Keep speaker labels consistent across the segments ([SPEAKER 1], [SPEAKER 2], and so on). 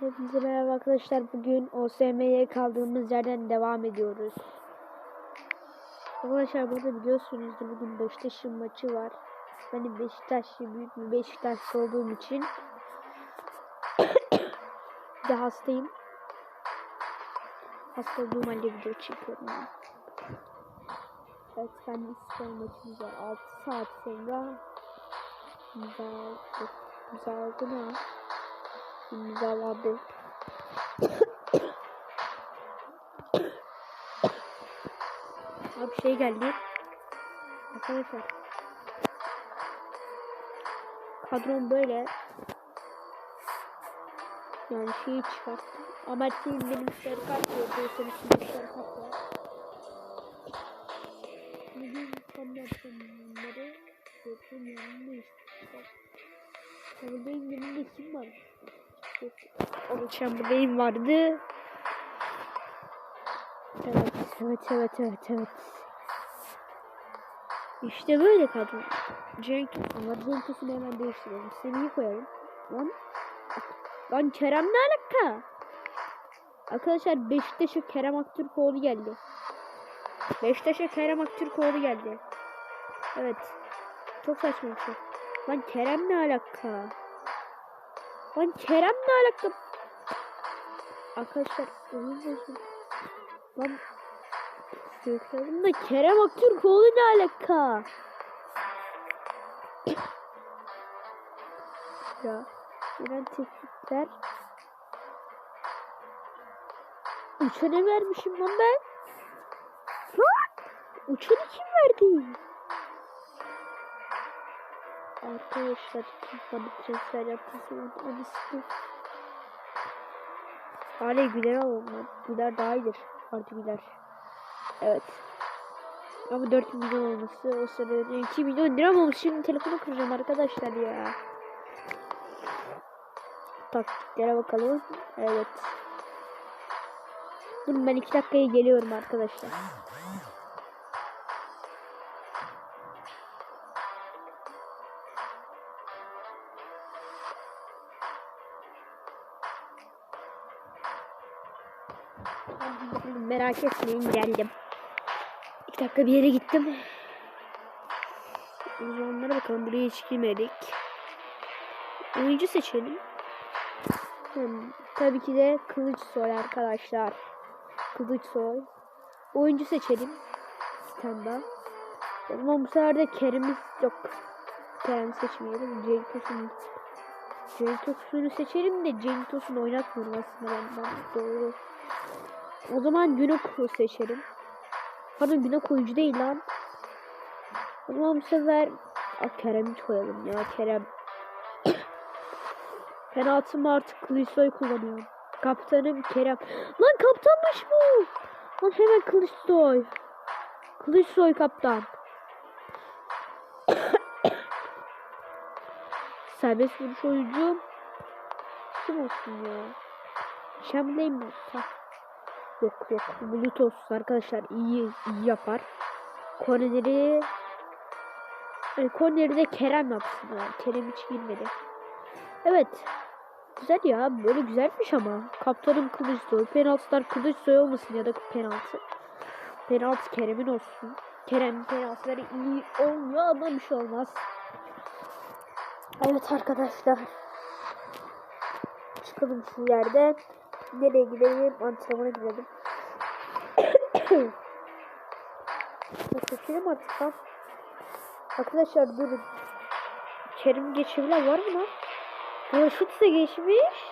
[SPEAKER 1] Hepinize merhaba arkadaşlar. Bugün OSM'ye kaldığımız yerden devam ediyoruz. Arkadaşlar burada biliyorsunuzdur bugün Beşiktaş'ın maçı var. De Beşiktaşlı büyük bir Beşiktaşlı olduğum için de hastayım. Hasta olduğum halde video çekiyorum. ben. Evet ben spor maçımız var. 6 saat sonra imza imzaladı mı? İmzaladı. Abi şey geldi. Arkadaşlar. Kadron böyle. Yani şeyi çıkarttım. Amert'in benim kart yok. Dolayısıyla şimdi sarı kart var. Bugün tam yaptım bunları. Yapım yanında işte. Çamurbay'ın yanında kim var? O Çamurbay'ın vardı. Evet, evet, evet, evet, evet. İşte böyle kadro. Cenk, ama Cenk Tosun'u hemen değiştirelim. Seni koyalım. Lan, lan Kerem ne alaka? Arkadaşlar Beşiktaş'a Kerem Aktürkoğlu geldi. Beşiktaş'a Kerem Aktürkoğlu geldi. Evet. Çok saçma bir şey. Lan Kerem ne alaka? Lan Kerem ne alaka? Arkadaşlar oyun bozuldu. Lan Gökhan'ın da Kerem Aktürkoğlu ne alaka? ya Eren teklifler Uçanı vermişim lan ben. Lan! Uçanı kim verdi? Arkadaşlar bana transfer yaptıysa onu istiyor. Hala Güler alalım. Güler daha iyidir. Artı Güler. Evet. Ama 4 milyon olması o sırada 2 milyon lira mı olmuş? Şimdi telefonu kıracağım arkadaşlar ya. Taktiklere bakalım. Evet. Durun ben 2 dakikaya geliyorum arkadaşlar. Merak etmeyin geldim. İki dakika bir yere gittim. Uzmanlara bakalım buraya hiç girmedik. Oyuncu seçelim. Hmm, tabii ki de Kılıçsoy arkadaşlar. Kılıçsoy. Oyuncu seçelim. Standa. Ama bu sefer de Kerem'iz yok. Kerem seçmeyelim. Cenk Tosun'u seçelim de Cenk Tosun oynatmıyorum aslında ben. ben doğru. O zaman Günok'u seçelim. Pardon Günok oyuncu değil lan. O zaman bu sefer ah, Kerem'i koyalım ya Kerem. Penaltımı artık Kılıçsoy kullanıyorum. Kaptanım Kerem. Lan kaptanmış bu. Lan hemen Kılıçsoy. Kılıçsoy kaptan. Serbest vuruş oyuncu. Kim olsun ya? Şamleyim mi? Tamam. Yok yok. Olsun arkadaşlar. iyi iyi yapar. Korneri yani de Kerem yapsın. Yani. Kerem hiç girmedi. Evet. Güzel ya. Böyle güzelmiş ama. Kaptanım Kılıçsoy. Penaltılar Kılıçsoy olmasın ya da penaltı. Penaltı Kerem'in olsun. Kerem penaltıları iyi olmuyor ama bir şey olmaz. Evet arkadaşlar. Çıkalım şu yerden. Nereye gidelim? Antrenmana gidelim. Seçelim artık lan. Arkadaşlar durun. Kerim geçebilen var mı lan? Raşitsa geçmiş.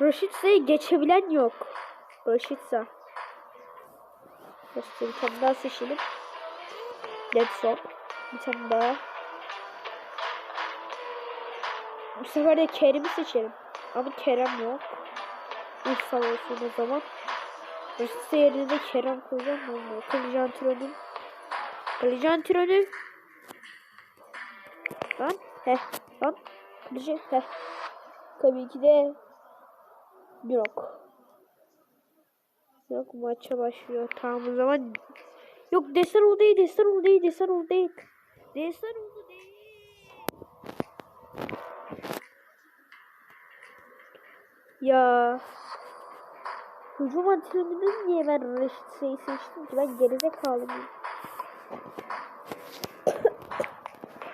[SPEAKER 1] Raşitsa'yı geçebilen yok. Raşitsa. Raşitsa bir tane daha seçelim. Let's Bir tane daha. Bu sefer de Kerim'i seçelim. Ama Kerem yok. Ursal olsun o zaman. Raşitsa yerine de Kerem koyacağım. Olmuyor. Kalıcı antrenörüm. Kalıcı antrenörüm. Lan. Heh. Lan. Kalıcı. Heh. Tabii ki de yok. Yok maça başlıyor. Tamam o zaman yok Destan değil, Destan değil, Destan değil. Destan değil. Ya. Hücum antrenörü niye ben Reşit Sey'i seçtim ki? Ben gerizekalı mıyım?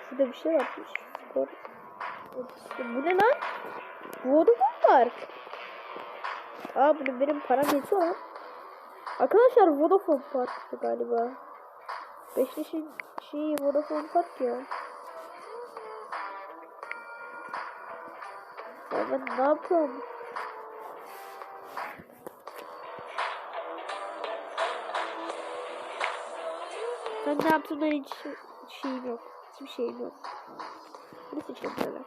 [SPEAKER 1] Şurada bir şey varmış. Skor. Bu ne lan? Vodafone var. Aa bunu benim param yetiyor. Arkadaşlar Vodafone Park'tı galiba. Beşiktaş'ın şeyi Vodafone Park ya. Ya ben ne yapıyorum? Ben ne yaptığımdan hiç şeyim yok. Hiçbir şeyim yok. Bunu seçelim böyle.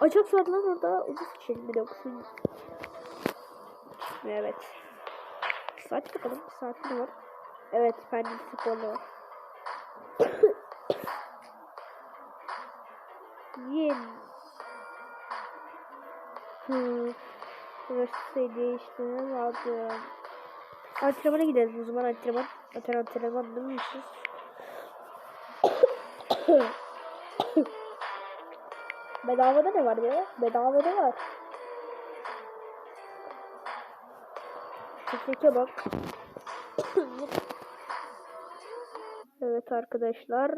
[SPEAKER 1] Açık saat lan orada. Onu seçelim bir de okusun. Evet. Saat bakalım. Saat ne var? Evet. Pendik sporlu var. Yem. Hmm. Burası değiştirmem lazım. Antrenmana gidelim o zaman antrenman. Zaten antrenman demişiz. Bedavada ne var ya? Bedavada var. Çiçeke bak. evet arkadaşlar.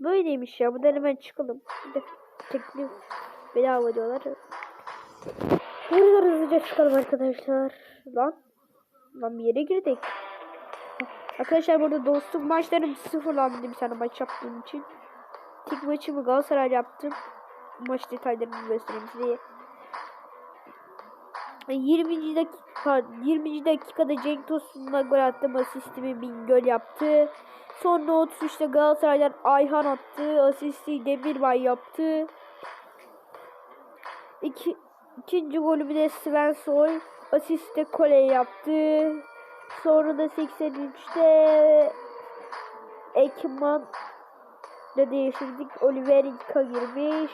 [SPEAKER 1] Böyleymiş ya. Bu hemen çıkalım. Bir de teklif bedava diyorlar. Buradan hızlıca çıkalım arkadaşlar. Lan. Lan bir yere girdik. Arkadaşlar burada dostluk maçlarım sıfırlandı bir tane maç yaptığım için. Tek maçımı Galatasaray yaptım. Maç detaylarını göstereyim size. 20. dakika 20. dakikada Cenk Tosun'la gol attım. Asistimi Bingöl yaptı. Sonra 33'te Galatasaray'dan Ayhan attı. Asisti Demirbay yaptı. İki, ikinci golü bir de Svensson. Asiste Kole yaptı. Sonra da 83'te Ekman da değiştirdik. Oliver Ika girmiş.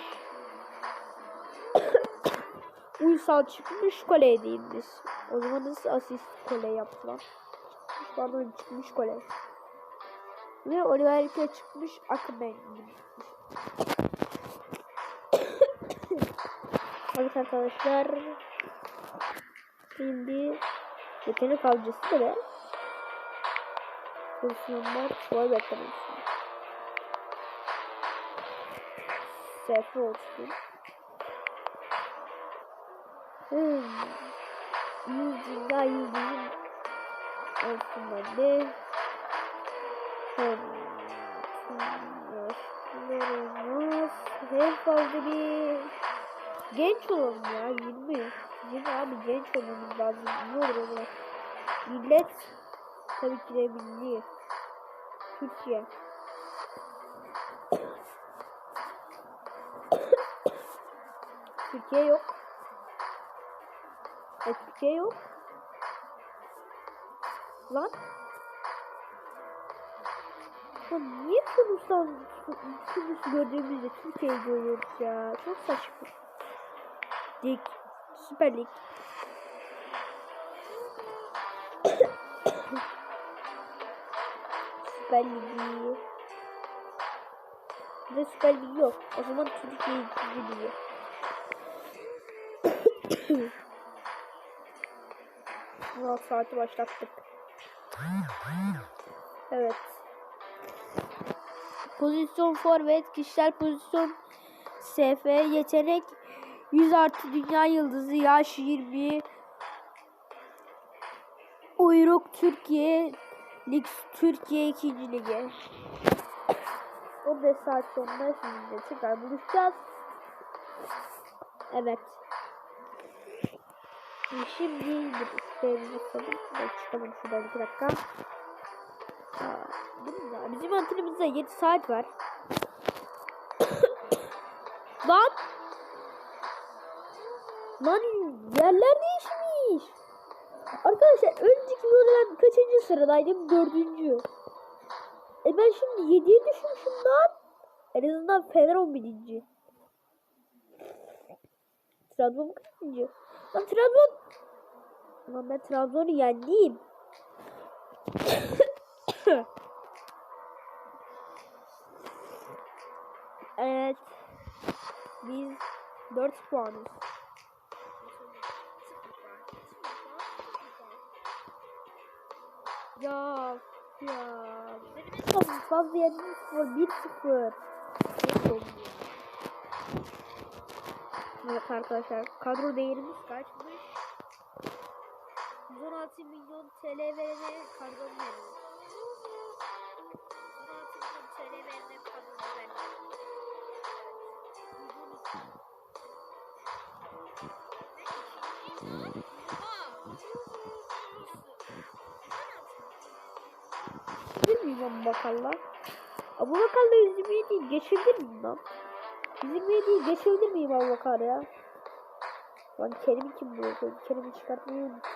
[SPEAKER 1] Uysal çıkmış koleye değilmiş. O zaman nasıl asist kole yaptılar? Pardon çıkmış kole. Ve Oliver Ika çıkmış Akmen girmiş. evet arkadaşlar. Şimdi yetenek avcısı be. Pozisyonlar tuval beklemesin. Sefer olsun. Hmm. Yüz daha yüz bizim olsun bende. Hmm. Olmaz. En fazla bir genç olalım ya 20. 20 abi genç olmamız lazım. Ne olur olur. Millet tabii ki de milli. Türkiye. Türkiye yok. E, Türkiye yok. Lan. Lan niye Tunus'tan Tunus gördüğümüzde Türkiye'yi görüyoruz ya? Çok saçma. Lig. Süper Lig. Süper Ligi. De Süper Lig yok. O zaman ikinci ligi. Murat saati başlattık. Evet. Pozisyon forvet, kişisel pozisyon SF, yetenek 100 artı dünya yıldızı, yaş 20, uyruk Türkiye, lig Türkiye 2. ligi. 15 saat sonra şimdi tekrar buluşacağız. Evet. Şimdi bir isteğimizi bakalım. Ben çıkalım şuradan 2 dakika. Aa, Bizim antrenimizde 7 saat var. Lan! Lan yerler değişmiş. Arkadaşlar önceki bölümden kaçıncı sıradaydım? Dördüncü. E ben şimdi 7'ye düşmüşüm lan. En azından Fener 11. Trabzon kaçıncı? Lan Trabzon. Lan ben Trabzon'u yendim. evet. Biz 4 puanız. En son fazla yendiğim skor 1-0. Ne oldu ya? Evet arkadaşlar kadro değerimiz kaçmış? 116 milyon TL verene kadro veriyor. Miyim Abu Bakar'la? Abu Bakar'la 127'yi geçebilir miyim lan? 127'yi geçebilir miyim Abu Bakar ya? Lan Kerim'i kim buluyor? Kerim'i çıkartmayı unuttum.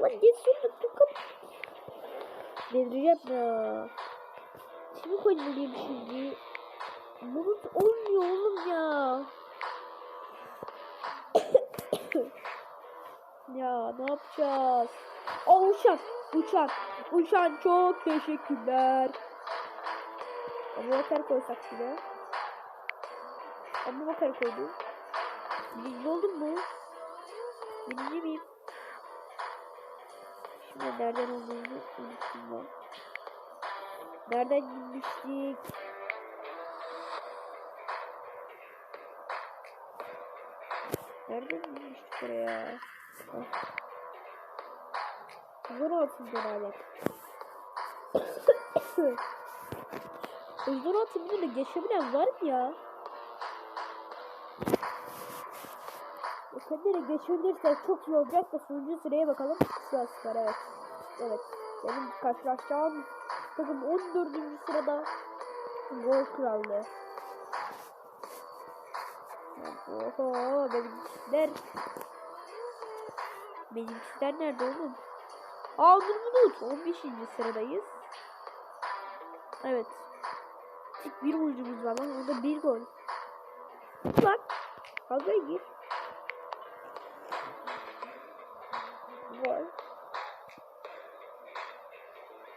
[SPEAKER 1] Lan geçiyorum tukam. Delireceğim ya. Kimi koymalıyım şimdi? Bulut olmuyor oğlum ya. ya ne yapacağız? Aa uçak, uçak, uçak çok teşekkürler. Abu Bakar koysak şuraya. Abu Bakar koydum. Birinci oldum mu? Birinci miyim? Şimdi nereden olduğunu unuttum ben. Nereden gitmiştik? Nereden gitmiştik oraya? Ah. Zor olsun beraber. Zor olsun bir de geçebilen var mı ya? Kendine geçebilirsek çok iyi olacak da sonuncu sıraya bakalım. Var evet. Evet. Benim karşılaşacağım takım 14. sırada gol krallığı. Oho benimkiler Benimkiler nerede oğlum? Aa dur bulut 15. sıradayız. Evet. Tek bir oyuncumuz var lan orada bir gol. Bak. Kavgaya gir. Gol.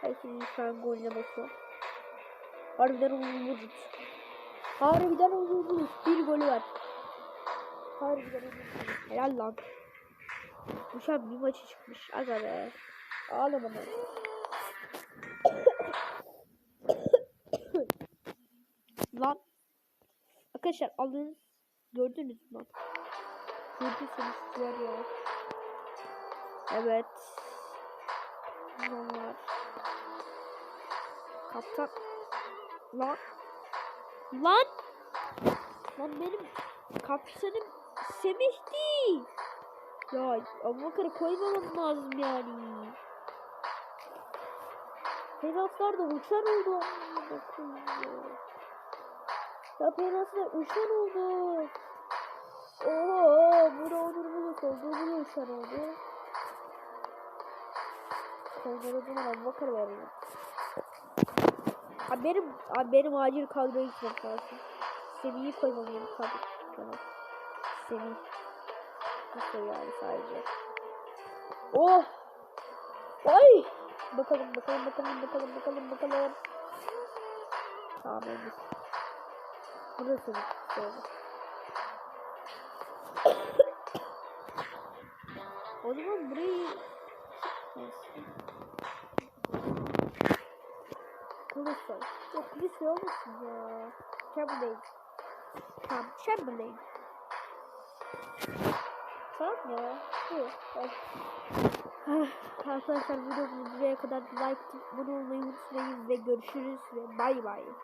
[SPEAKER 1] Herkesin şu an golüne basıyor. Harbiden uzun vurdu. Harbiden uzun vurdu. Bir golü var. Harbiden uzun vurdu. Helal lan. An bir maçı çıkmış. Aga be. Ağlama lan. lan. Arkadaşlar alın. Gördünüz mü? Gördüyseniz var ya. Evet. Bunlar. Kaptan. Lan. Lan. Lan benim kaptanım Semih değil. Ya Abubakar'ı koymamam lazım yani. Penaltılar da uçan oldu. Ya. Penaltılar uçan oldu. Oo, burada onurumuz oldu. Bu uçan oldu. Sonra o zaman Abubakar veriyor. Abi benim, abi benim acil kadroya gitmem lazım. Semih'i koymalıyım kadroya. Semih. Nasıl yani sadece. Oh! Ay! Bakalım bakalım bakalım bakalım bakalım bakalım. Tamam öldü. Burası? Şöyle. o zaman burayı Neyse. Kılıçlar. Yok kılıç olmasın ya. Chamberlain. Tamam Chamberlain. Tamam ya. Bu. Evet. Ah, Arkadaşlar videomu buraya kadar like abone olmayı unutmayın ve görüşürüz ve bay bay.